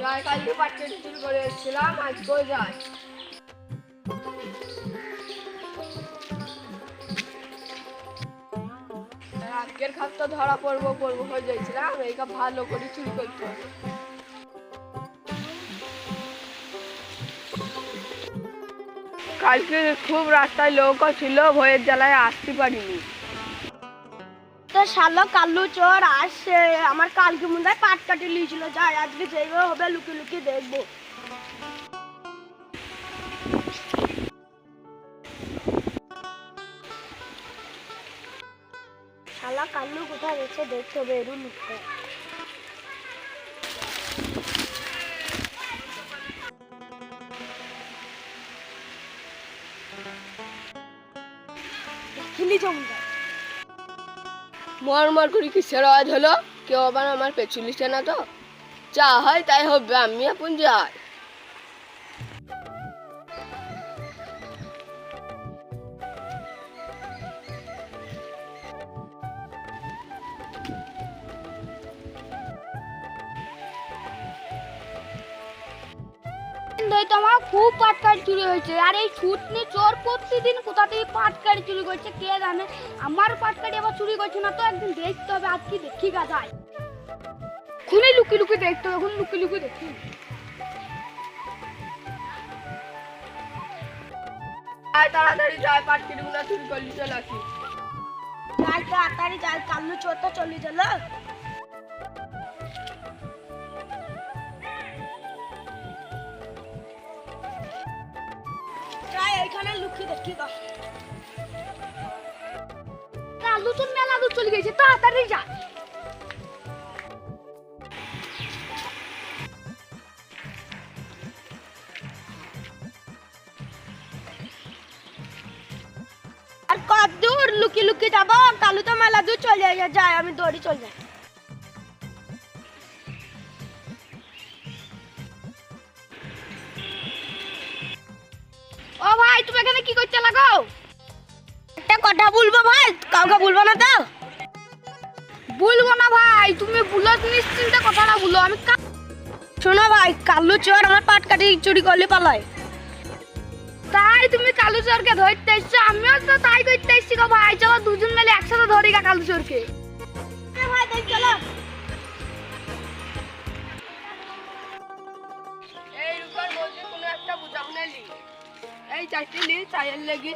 কালকে পাটকে চুরি করে আজকের খাতটা ধরা পড়ব পড়ব হয়ে যাইছিলাম এইটা ভালো করে চুরি করতে কালকে খুব রাস্তায় লোকও ছিল, ভয়ের জ্বালায় আসতে পারিনি। তো শালো কাল্লু চোর আসছে আমার কালকে মনে হয় পাট কাটি লিয়েছিল যাই, আজকে যেইভাবে হবে, লুকিয়ে লুকিয়ে দেখব। শালা কাল্লু কোথায় গেছে দেখতে হবে, এরু লুকতে দেখিনি জমটা মর করে করি কিসের আওয়াজ হলো? কেউ আবার আমার পেছুলিছে না তো? যা হয় তাই হবে আমি এখন যাই তো আমার খুব পাটকারি চুরি হয়েছে। আর এই ছুটনি চোর প্রতিদিন কোথা থেকে পাটকারি চুরি করছে কে জানে? আমার পাটকারি আবার চুরি করছে না তো একদিন দেখতে হবে আজকে দেখি গাছায় খুনি লুকি লুকি দেখতে হবে এখন লুকি লুকি দেখি। তাড়াতাড়ি যাই পাটকিরিগুলো চুরি করলি চলে আসি। তাড়াতাড়ি যাই কাল্লু চোর তো চলে গেল। এইখানে লুকিয়ে দেখি গো কাল্লু চোর মেলা দূর চলে গেছে, তাড়াতাড়ি যা। আর কত দূর লুকিয়ে লুকিয়ে যাব? কালু তো মেলা দূর চলে যায় যায়, আমি দৌড়ি চলে যাই। ভাই তুমি এখানে কি করতে লাগো? একটা কথা বলব ভাই কাউকে বলব না তো। বলব না ভাই তুমি বুলো নিশ্চিন্তে কথাটা বলো। আমি শোনো ভাই কালু চোর আমার পাট কাটি চুরি করলে পালায়। তাই তুমি কালু চোরকে ধরতে এসছো? আমিও তো তাই করতে এসছি গো ভাই। চলো দুজন মিলে একসাথে ধরি গা কালু চোরকে। ভাই চলো। এই রূপার মধ্যে কোনো একটা বুঝাবো না এই চারটে লি চায়ের লেগে।